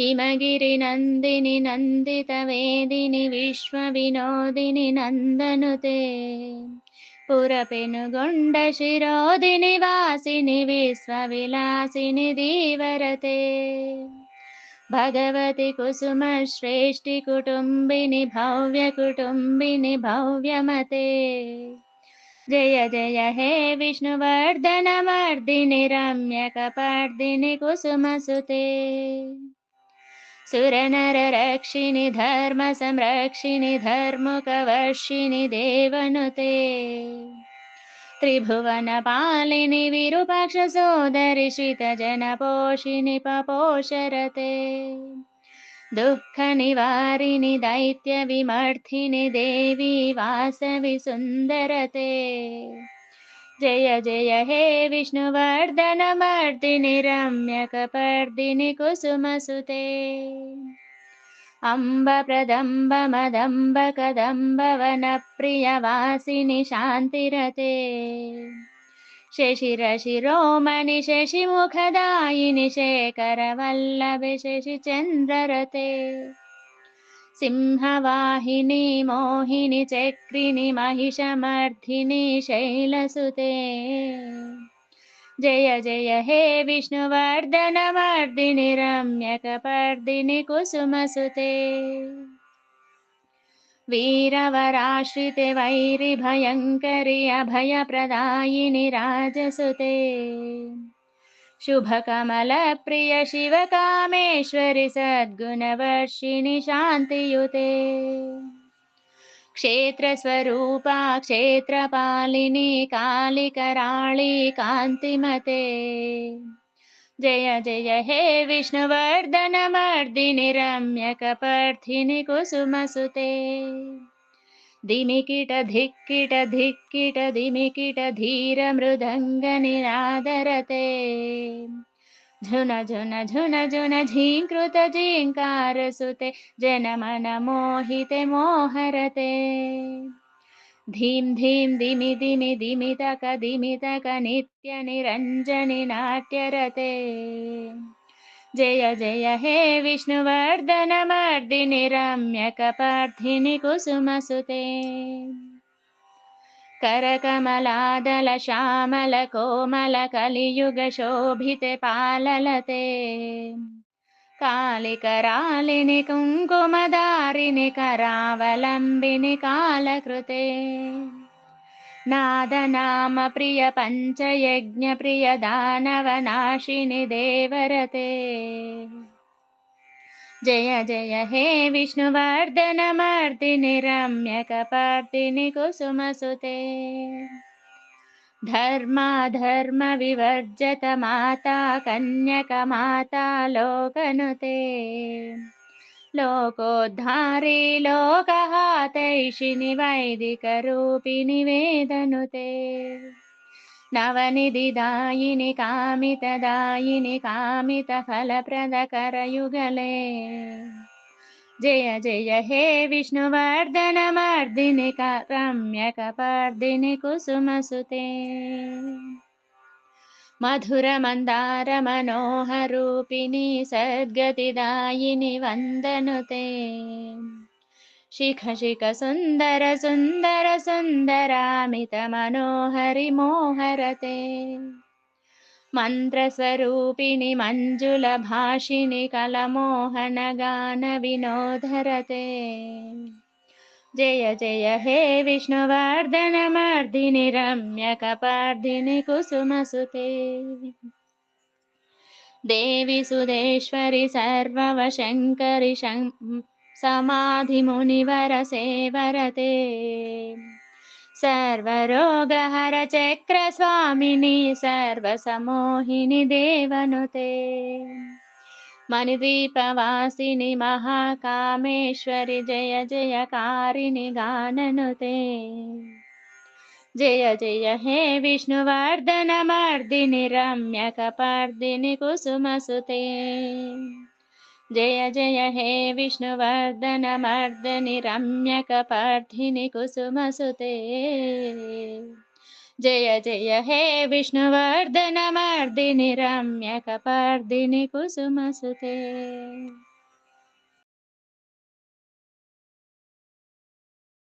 हिमगिरिनन्दिनि नन्दितवेदिनि विश्वविनोदिनि नन्दनुते। पुरपेनुगुण्डशिरोदिनि वासिनि विश्वविलासिनि दीवरते भगवति कुसुमश्रेष्ठि कुटुम्बिनि भव्यकुटुम्बिनि भव्यमते। जय जय हे विष्णुवर्धनमर्दिनि रम्यकपर्दिनि कुसुमसुते। सुरनररक्षिणि धर्मसंरक्षिणि धर्मुकवर्षिणि देवनुते। त्रिभुवनपालिनि विरूपाक्षसोदरि श्रितजनपोषिणि पपोषरते दुःखनिवारिणि दैत्यविमर्थिनि देवी वासवि सुन्दरते जय जय हे विष्णुवर्धनमर्दिनि रम्यकपर्दिनि कुसुमसुते अम्ब प्रदम्ब मदम्ब कदम्ब वनप्रियवासिनि शान्तिरते। शशिरशिरोमणि शशिमुखदायिनि शेखरवल्लभि शशिचन्द्ररते। सिंहवाहिनी, मोहिनि चक्रिणि महिषमर्धिनि शैलसुते। जय जय, हे विष्णुवर्धनमर्दिनि रम्यकपर्दिनि, कुसुमसुते। वीरवराश्रिते, वैरिभयङ्करि, अभयप्रदायिनि, राजसुते। शुभकमलप्रिय शिवकामेश्वरि सद्गुणवर्षिणि शान्तियुते। क्षेत्रस्वरूपा क्षेत्रपालिनी कालिकराळी कान्तिमते। जय जय हे विष्णुवर्धनमर्दिनि रम्यकपर्थिनि कुसुमसुते दिमिकिट धिक्किट धिक्किट दिमिकिट धीरमृदङ्गनिरादरते झुन झुन झुन झुन झीङ्कृत झीङ्कारसुते जनमनमोहिते मोहरते। धीं धीं दिमि दिमि दिमितक दिमितक नित्यनिरञ्जनि नाट्यरते जय जय हे विष्णुवर्धनमर्दिनि रम्यकपर्धिनि कुसुमसुते। करकमलादलश्यामलकोमलकलियुगशोभिते पाललते। कालिकरालिनि कुङ्कुमदारिणि करावलम्बिनि कालकृते। नादनाम प्रिय पञ्चयज्ञप्रिय दानवनाशिनि देवरते। जय जय, हे विष्णुवर्धनमर्दिनि रम्यकपर्दिनि कुसुमसुते। धर्माधर्मविवर्जत माता कन्यकमाता लोकनुते। लोकोद्धारी लोकहातैषिणि वैदिकरूपिणि वेदनुते नवनिधिदायिनि कामितदायिनि कामितफलप्रदकरयुगले। जय जय हे विष्णुवर्धनमर्दिनि रम्यकपर्दिनि कुसुमसुते। मधुरमन्दारमनोहरूपिणि सद्गतिदायिनि वन्दनुते शिख शिख सुन्दर सुन्दर सुन्दरामितमनोहरि मोहरते मन्त्रस्वरूपिणि मञ्जुलभाषिणि कलमोहनगानविनोदरते जय जय हे विष्णुवर्धनमर्दिनि रम्यकपर्दिनि कुसुमसुते देवि सुदेश्वरि सर्ववशङ्करि समाधिमुनिवरसेवरते सर्वरोगहर चक्रस्वामिनि सर्वसमोहिनि देवनुते मणिदीपवासिनि महाकामेश्वरि, जय जयकारिणि गाननुते। जय जय हे विष्णुवर्धनमर्दिनि रम्यकपर्दिनि कुसुमसुते। जय जय हे विष्णुवर्धनमर्दनि रम्यकपर्धिनि कुसुमसुते। जय जय हे विष्णुवर्धनमर्दिनि रम्यकपर्दिनि कुसुमसुते